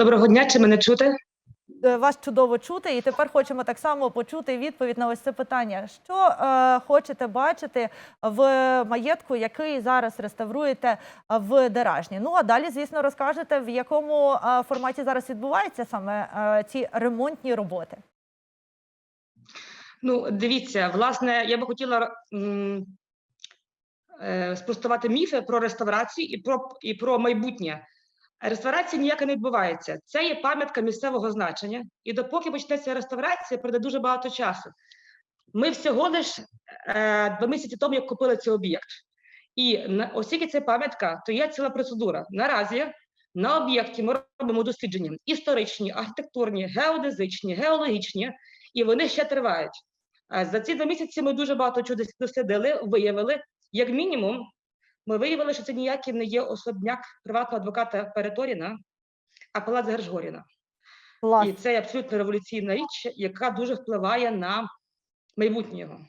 Доброго дня, чи мене чути? Е, Вас чудово чути, і тепер хочемо так само почути відповідь на ось це питання. Що е, хочете бачити в маєтку, який зараз реставруєте в Деражні? Ну а далі, звісно, розкажете, в якому е, форматі зараз відбуваються саме е, ці ремонтні роботи. Ну, дивіться, власне, я би хотіла м, е, спростувати міфи про реставрацію і про, і про майбутнє. Реставрація ніяка не відбувається. Це є пам'ятка місцевого значення, і допоки почнеться реставрація, пройде дуже багато часу. Ми всього лиш е, два місяці тому, як купили цей об'єкт. І на, оскільки це пам'ятка, то є ціла процедура. Наразі на об'єкті ми робимо дослідження історичні, архітектурні, геодезичні, геологічні, і вони ще тривають. Е, За ці два місяці ми дуже багато чого дослідили, виявили. Як мінімум, ми виявили, що це ніякий не є особняк приватного адвоката Переторіна, а палац Гержгоріна. Клас. І це абсолютно революційна річ, яка дуже впливає на майбутнє його.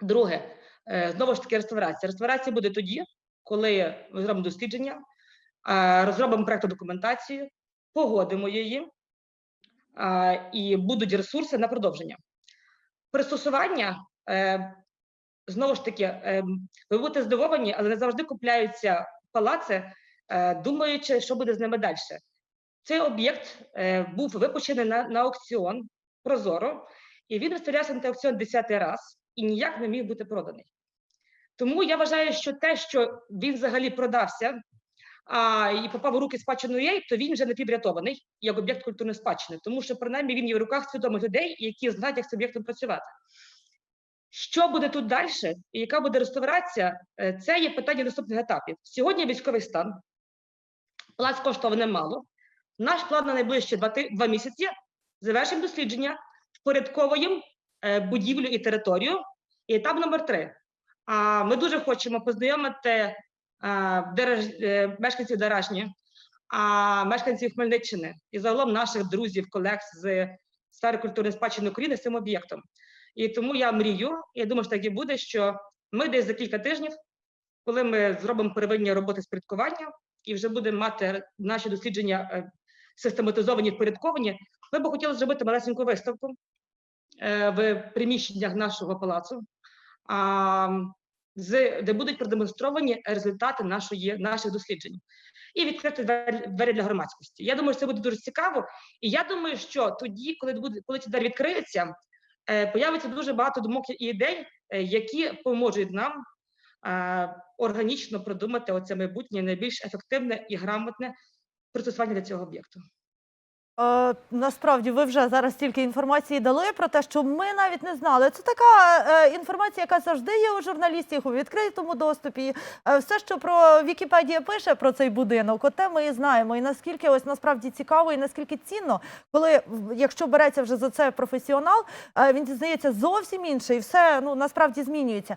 Друге, е, знову ж таки, реставрація. Реставрація буде тоді, коли ми зробимо дослідження, е, розробимо проектну документацію, погодимо її, е, і будуть ресурси на продовження. Пристосування, знову ж таки, е, ви будете здивовані, але не завжди купляються палаци, е, думаючи, що буде з ними далі. Цей об'єкт е, був випущений на, на аукціон Прозоро, і він виставлявся на аукціон 10 раз і ніяк не міг бути проданий. Тому я вважаю, що те, що він взагалі продався а, і попав у руки спадщину єй, то він вже не підрятований як об'єкт культурної спадщини, тому що принаймні він є в руках свідомих людей, які знають, як з об'єктом працювати. Що буде тут далі, і яка буде реставрація, е, це є питання наступних етапів. Сьогодні військовий стан, палац коштував немало. Наш план на найближчі два, два місяці завершимо дослідження, впорядковуємо е, будівлю і територію. І етап номер три. А ми дуже хочемо познайомити е, мешканців Деражні, а мешканців Хмельниччини і загалом наших друзів, колег з сфери культурної спадщини України з цим об'єктом. І тому я мрію, я думаю, що так і буде, що ми десь за кілька тижнів, коли ми зробимо первинні роботи з порядкування і вже будемо мати наші дослідження е, систематизовані, впорядковані, ми б хотіли зробити малесеньку виставку е, в приміщеннях нашого палацу, де будуть продемонстровані результати нашої, наших досліджень і відкрити двері, для громадськості. Я думаю, що це буде дуже цікаво. І я думаю, що тоді, коли буде, коли ці двері відкриються, появиться дуже багато думок і ідей, е, які поможуть нам е, органічно продумати оце майбутнє найбільш ефективне і грамотне пристосування для цього об'єкту. Е, насправді ви вже зараз стільки інформації дали про те, що ми навіть не знали. Це така е, інформація, яка завжди є у журналістів у відкритому доступі. Е, все, що про Вікіпедія пише про цей будинок, оте ми і знаємо. І наскільки ось насправді цікаво, і наскільки цінно, коли якщо береться вже за це професіонал, е, він дізнається зовсім інше, і все ну насправді змінюється.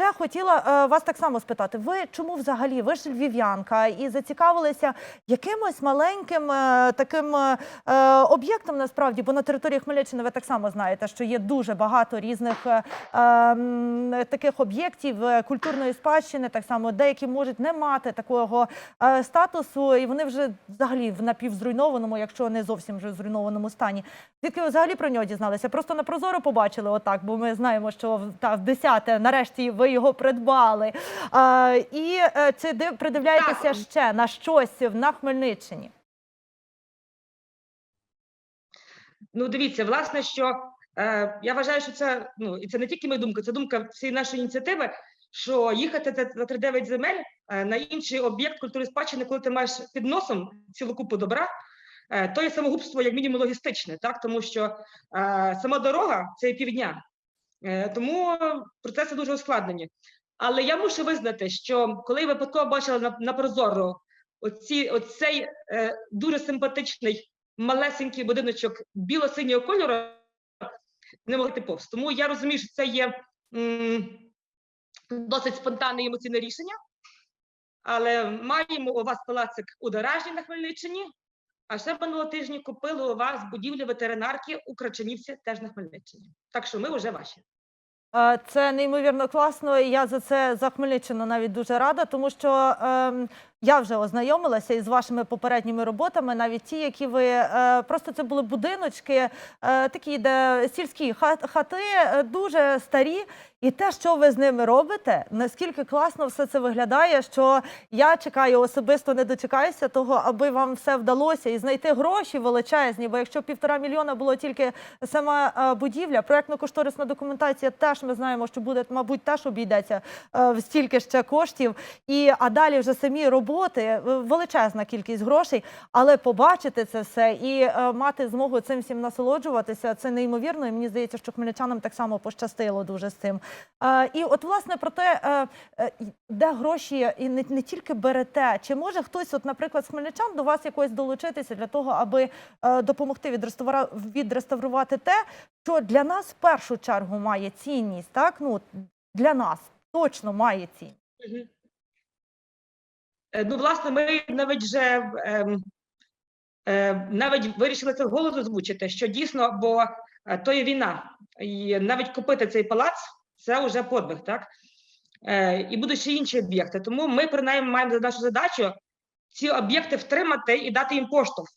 Я хотіла е, вас так само спитати. Ви чому взагалі? Ви ж львів'янка і зацікавилися якимось маленьким е, таким е, об'єктом насправді, бо на території Хмельниччини ви так само знаєте, що є дуже багато різних таких об'єктів культурної спадщини, так само деякі можуть не мати такого статусу, і вони вже взагалі в напівзруйнованому, якщо не зовсім вже зруйнованому стані. Звідки ви взагалі про нього дізналися? Просто на прозоро побачили отак, бо ми знаємо, що та в 10 нарешті ви його придбали. А, і е, чи див- придивляєтеся ще на щось на Хмельниччині? Ну, дивіться, власне, що е, я вважаю, що це ну і це не тільки моя думка, це думка всієї нашої ініціативи. Що їхати за- за 3-9 земель е, на інший об'єкт культури спадщини, коли ти маєш під носом цілу купу добра, е, то є самогубство як мінімум логістичне, так тому що е, сама дорога це півдня, е, тому процеси дуже ускладнені. Але я мушу визнати, що коли випадково бачила на, на прозоро оці, оцей е, дуже симпатичний малесенький будиночок біло-синього кольору, не могли йти повз. Тому я розумію, що це є досить спонтанне емоційне рішення. Але маємо у вас палацик у Даражні на Хмельниччині, а ще минулого тижня купили у вас будівлю ветеринарки у Крачанівці теж на Хмельниччині. Так що ми вже ваші. Е, Це неймовірно класно. і Я за це за Хмельниччину навіть дуже рада, тому що ем, я вже ознайомилася із вашими попередніми роботами, навіть ті, які ви е, просто це були будиночки, е, такі, де сільські хат- хати е, дуже старі. І те, що ви з ними робите, наскільки класно все це виглядає, що я чекаю особисто не дочекаюся того, аби вам все вдалося і знайти гроші величезні. Бо якщо півтора мільйона було тільки сама е, будівля, проектно-кошторисна документація теж ми знаємо, що буде, мабуть, теж обійдеться е, в стільки ще коштів. І а далі вже самі роботи, е, величезна кількість грошей. Але побачити це все і мати змогу цим всім насолоджуватися, це неймовірно. І мені здається, що хмельничанам так само пощастило дуже з цим. І от власне про те, е, е, де гроші і не, тільки берете, чи може хтось, от, наприклад, з хмельничан до вас якось долучитися для того, аби е, допомогти відреставрувати те, що для нас в першу чергу має цінність, так? Ну для нас точно має цінність. Ну, власне, ми навіть вже ем, навіть вирішили це вголос озвучити, що дійсно, бо то є війна, і навіть купити цей палац це вже подвиг, так? Е, і будуть ще інші об'єкти. Тому ми принаймні маємо за нашу задачу ці об'єкти втримати і дати їм поштовх.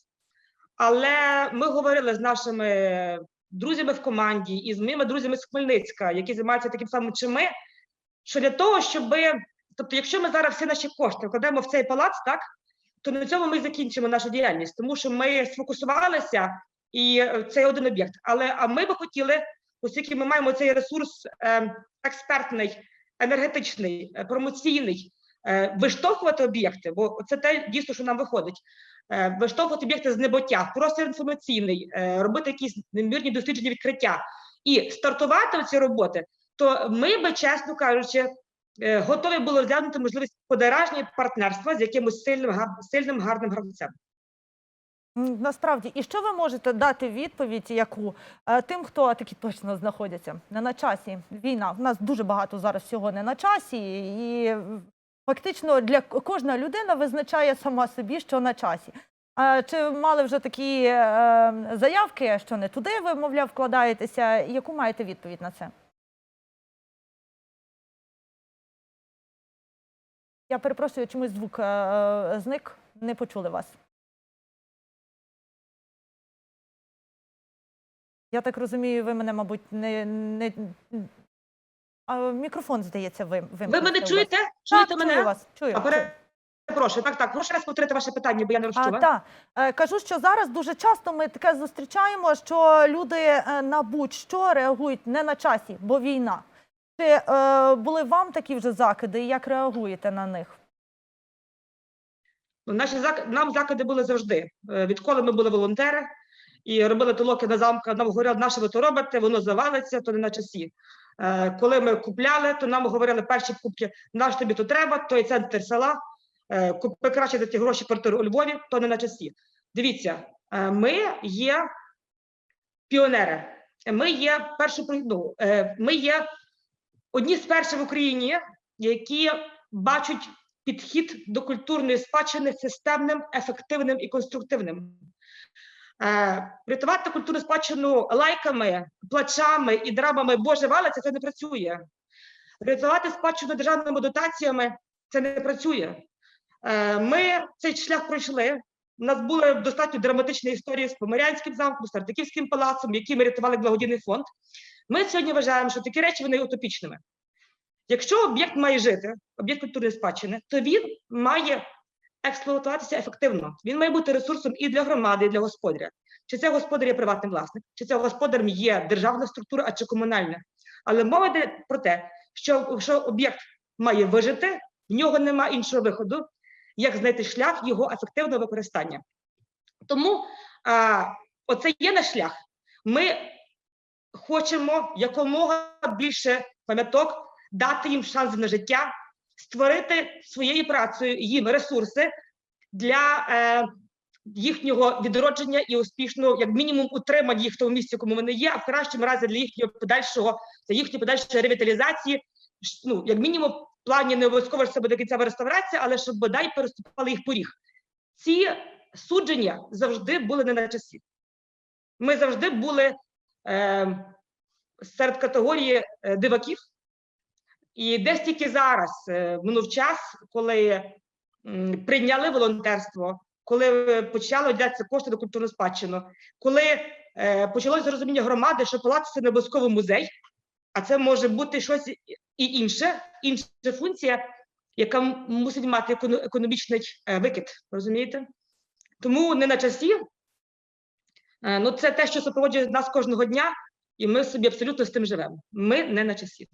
Але ми говорили з нашими друзями в команді і з моїми друзями з Хмельницька, які займаються таким самим, чи ми, що для того, щоб Тобто, якщо ми зараз всі наші кошти вкладемо в цей палац, так то на цьому ми закінчимо нашу діяльність, тому що ми сфокусувалися і е, це один об'єкт. Але а ми би хотіли, оскільки ми маємо цей ресурс е, експертний, енергетичний, е, промоційний, е, виштовхувати об'єкти, бо це те дійсно, що нам виходить. Виштовхувати об'єкти з небуття, простір інформаційний, робити якісь неймовірні дослідження відкриття і стартувати ці роботи, то ми би, чесно кажучи, готові були розглянути можливість подорожнього партнерства з якимось сильним, сильним гарним гравцем. Насправді, і що ви можете дати відповідь, яку е, тим, хто таки точно знаходяться не на часі? Війна в нас дуже багато зараз всього не на часі, і фактично для кожна людина визначає сама собі, що на часі. Чи мали вже такі е, заявки, що не туди ви, мовляв, вкладаєтеся? Яку маєте відповідь на це? Я перепрошую, чомусь звук е, зник, не почули вас. Я так розумію, ви мене, мабуть, не. не... А, мікрофон, здається, ви Ви мене чуєте? Так, Чуєте мене? чую вас. Чую. А, перепрошую, так, так, прошу раз повторити ваше питання, бо я не розчула. та. Е, Кажу, що зараз дуже часто ми таке зустрічаємо, що люди е, на будь-що реагують не на часі, бо війна. Чи е, були вам такі вже закиди, і як реагуєте на них? Наші зак... нам закиди були завжди. Е, Відколи ми були волонтери і робили толоки на замка, нам говорили, наше ви то робите, воно завалиться, то не на часі. Е, Коли ми купляли, то нам говорили перші покупки, наш тобі то треба, то є центр села, е, купи краще за ті гроші квартиру у Львові, то не на часі. Дивіться, е, ми є піонери. Ми є перші, ну, ми є одні з перших в Україні, які бачать підхід до культурної спадщини системним, ефективним і конструктивним. Е, Рятувати культурну спадщину лайками, плачами і драмами Боже валиться це не працює. Рятувати спадщину державними дотаціями це не працює. Е, Ми цей шлях пройшли. У нас були достатньо драматичні історії з Помирянським замком, з Тартаківським палацом, які ми рятували благодійний фонд. Ми сьогодні вважаємо, що такі речі вони утопічними. Якщо об'єкт має жити, об'єкт культурної спадщини, то він має експлуатуватися ефективно. Він має бути ресурсом і для громади, і для господаря. Чи це господар є приватний власник, чи це господарем є державна структура, а чи комунальна. Але мова йде про те, що якщо об'єкт має вижити, в нього немає іншого виходу, як знайти шлях його ефективного використання. Тому а, оце є наш шлях. Ми хочемо якомога більше пам'яток дати їм шанс на життя, створити своєю працею їм ресурси для е, їхнього відродження і успішного, як мінімум, утримання їх в тому місці, кому вони є, а в кращому разі для їхнього подальшого, для їхньої подальшої ревіталізації, ну, як мінімум, в плані не обов'язково що це буде кінцева реставрація, але щоб бодай переступали їх поріг. Ці судження завжди були не на часі. Ми завжди були е, серед категорії е, диваків. І десь тільки зараз е, минув час, коли прийняли волонтерство, коли е, почали виділятися кошти на культурну спадщину, коли е, почалося розуміння громади, що палац це не обов'язково музей, а це може бути щось і інше, інша функція, яка мусить мати економічний е, викид. Розумієте? Тому не на часі. Е, Ну, це те, що супроводжує нас кожного дня, і ми собі абсолютно з тим живемо. Ми не на часі.